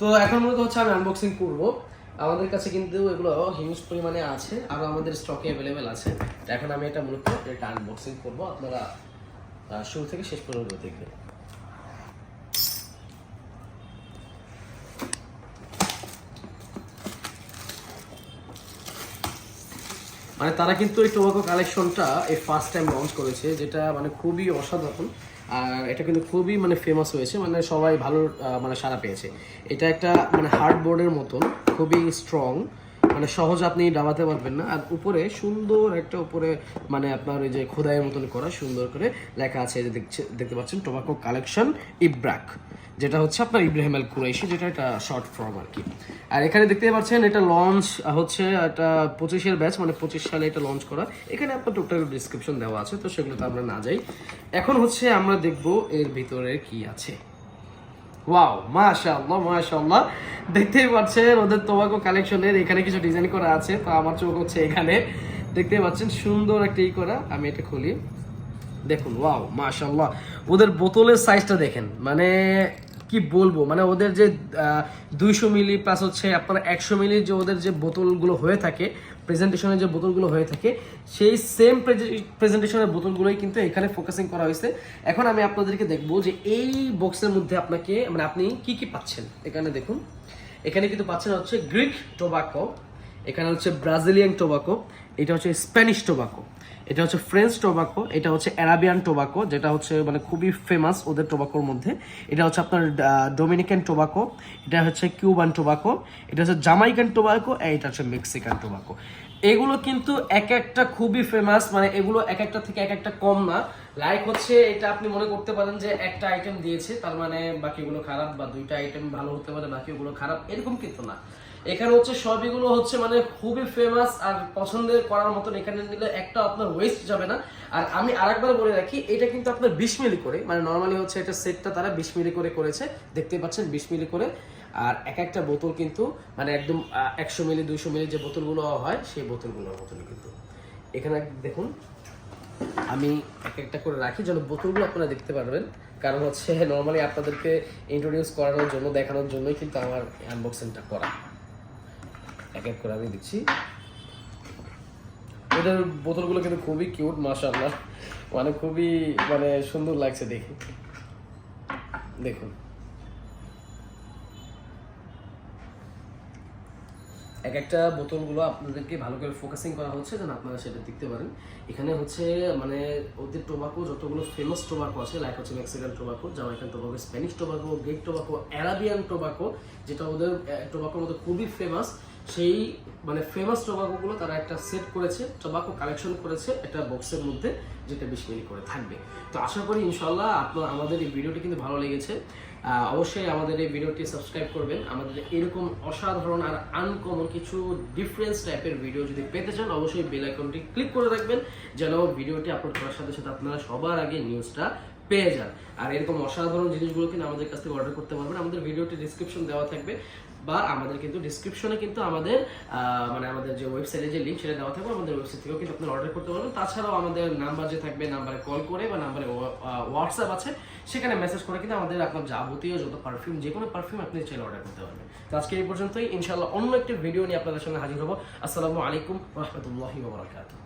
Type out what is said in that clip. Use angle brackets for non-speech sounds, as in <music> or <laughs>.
তো এখন মূলত হচ্ছে আমি আনবক্সিং করব। আমাদের কাছে কিন্তু এগুলো হিউজ পরিমাণে আছে, আর আমাদের স্টকে অ্যাভেলেবেল আছে। তো এখন আমি এটা মূলত এটা আনবক্সিং করব। আপনারা শুরু থেকে শেষ পর্যন্ত দেখবেন। মানে তারা কিন্তু এই টোবাকো কালেকশনটা এই ফার্স্ট টাইম লঞ্চ করেছে, যেটা মানে খুবই অসাধারণ। আর এটা কিন্তু খুবই মানে ফেমাস হয়েছে মানে সবাই ভালো মানে সাড়া পেয়েছে। এটা একটা মানে হার্ড বোর্ডের মতন, খুবই স্ট্রং মানে সহজ আপনি ডাবাতে পারবেন না। আর উপরে সুন্দর একটা উপরে মানে আপনার ওই যে খোদাইয়ের মতন করা সুন্দর করে লেখা আছে যে দেখছে, দেখতে পাচ্ছেন টোবাকো কালেকশন ইব্রাক যেটা হচ্ছে আপনার ইব্রাহিম আল কুরাইশি যেটা একটা শর্ট ফর্ম আর কি। আর এখানে দেখতে পাচ্ছেন, এটা লঞ্চ হচ্ছে এটা পঁচিশের ব্যাচ মানে পঁচিশ সালে এটা লঞ্চ করা। এখানে আপনার টোটাল ডিসক্রিপশন দেওয়া আছে, তো সেগুলোতে আমরা না যাই। এখন হচ্ছে আমরা দেখব এর ভিতরে কি আছে। ওয়াও মাশাআল্লাহ মাশাআল্লাহ। দেখতেই পাচ্ছেন, ওদের তোবাকো কালেকশনের এখানে কিছু ডিজাইন করা আছে, তো আমার চোখ হচ্ছে এখানে। দেখতেই পাচ্ছেন, সুন্দর একটা ই করা, আমি এটা খুলি। দেখুন ওয়াও মাশাআল্লাহ। ওদের বোতলের সাইজটা দেখেন মানে কি বলব? মানে ওদের যে দুইশো মিলি প্লাস হচ্ছে আপনার একশো মিলি যে ওদের যে বোতলগুলো হয়ে থাকে প্রেজেন্টেশনের যে বোতলগুলো হয়ে থাকে, সেই সেম প্রেজেন্টেশনের বোতলগুলোই কিন্তু এখানে ফোকাসিং করা হয়েছে। এখন আমি আপনাদেরকে দেখব যে এই বক্সের মধ্যে আপনাকে মানে আপনি কি কি পাচ্ছেন? এখানে দেখুন। এখানে কিন্তু পাচ্ছেন হচ্ছে গ্রিক টোবাকো এখানে হচ্ছে ব্রাজিলিয়ান টোবাকো, এটা হচ্ছে স্প্যানিশ টোবাকো, এটা হচ্ছে ফ্রেঞ্চ টোবাকো, এটা হচ্ছে অ্যারাবিয়ান টোবাকো, যেটা হচ্ছে মানে খুবই ফেমাস ওদের টোবাকোর মধ্যে। এটা হচ্ছে আপনার ডোমিনিকান টোবাকো, এটা হচ্ছে কিউবান টোবাকো, এটা হচ্ছে জামাইকান টোবাকো এটা হচ্ছে মেক্সিকান টোবাকো। এগুলো কিন্তু এক একটা খুবই ফেমাস মানে এগুলো এক একটা থেকে এক একটা কম না। লাইক হচ্ছে, এটা আপনি মনে করতে পারেন যে একটা আইটেম দিয়েছে, তার মানে বাকিগুলো খারাপ বা দুইটা আইটেম ভালো হতে পারে, বাকিগুলো খারাপ, এরকম কিন্তু না। এখানে হচ্ছে সবইগুলো হচ্ছে মানে খুবই ফেমাস আর পছন্দের করার মতন এখানে নিলে একটা আপনার ওয়েস্ট যাবে না। আর আমি আরেকবার বলে রাখি, এটা কিন্তু আপনার বিশ মিলি করে মানে নর্মালি হচ্ছে এটা সেটটা তারা বিশ মিলি করে করেছে দেখতে পাচ্ছেন বিশ মিলি করে। আর এক একটা বোতল কিন্তু মানে একদম একশো মিলি, দুইশো মিলি যে বোতলগুলো হয়, সেই বোতলগুলোর মতনই কিন্তু। এখানে দেখুন, আমি এক একটা করে রাখি যেন বোতলগুলো আপনারা দেখতে পারবেন। কারণ হচ্ছে <laughs> নর্মালি আপনাদেরকে ইন্ট্রোডিউস করানোর জন্য, দেখানোর জন্যই কিন্তু আমার আনবক্সিংটা করা। এক এক করে আমি দিচ্ছি। এটার বোতলগুলো কিন্তু খুবই কিউট মাশাআল্লাহ। মানে খুবই মানে সুন্দর লাগছে দেখে। দেখুন। এক একটা বোতলগুলো আপনাদেরকে ভালো করে ফোকাসিং করা হচ্ছে যেন আপনারা সেটা দেখতে পারেন। এখানে হচ্ছে মানে ওদের টোবাকো যতগুলো ফেমাস টোবাকো আছে লাইক হচ্ছে Mexican tobacco Jamaican tobacco Spanish tobacco great tobacco Arabian tobacco যেটা ওদের টোবাকোর মধ্যে খুবই ফেমাস সেই মানে ফেমাস টোবাকোগুলো তারা একটা সেট করেছে টোবাকো কালেকশন করেছে একটা বক্সের মধ্যে, যেটা বিশ মিনিট করে থাকবে। তো আশা করি ইনশাল্লাহ আপনার, আমাদের এই ভিডিওটি কিন্তু ভালো লেগেছে। অবশ্যই আমাদের এই ভিডিওটি সাবস্ক্রাইব করবেন। আমাদের এরকম অসাধারণ আর আনকমন কিছু ডিফারেন্স টাইপের ভিডিও যদি পেতে চান, অবশ্যই বেল আইকনটি ক্লিক করে রাখবেন, যেন ভিডিওটি আপলোড করার সাথে সাথে আপনারা সবার আগে নিউজটা পেয়ে যান। আর এরকম অসাধারণ জিনিসগুলো কিন্তু আমাদের কাছ থেকে অর্ডার করতে পারবেন। আমাদের ভিডিওটি ডিসক্রিপশন দেওয়া থাকবে। বা আমাদের কিন্তু ডিসক্রিপশনে কিন্তু আমাদের মানে আমাদের যে ওয়েবসাইটে যে লিঙ্ক সেটা দেওয়া থাকবে, আমাদের ওয়েবসাইট থেকেও কিন্তু আপনারা অর্ডার করতে পারবেন। তাছাড়াও আমাদের নাম্বার যে থাকবে নাম্বারে কল করে বা নাম্বারে হোয়াটসঅ্যাপ আছে, সেখানে মেসেজ করে কিন্তু আমাদের আপনার যাবতীয় যত পারফিউম যে কোনো পারফিউম আপনি চাইলে অর্ডার করতে পারবেন। তো আজকে এই পর্যন্তই। ইনশাআল্লাহ অন্য একটি ভিডিও নিয়ে আপনাদের সঙ্গে হাজির হব। আসসালামু আলাইকুম রহমতুল্লাহি ওবরাকাতুহ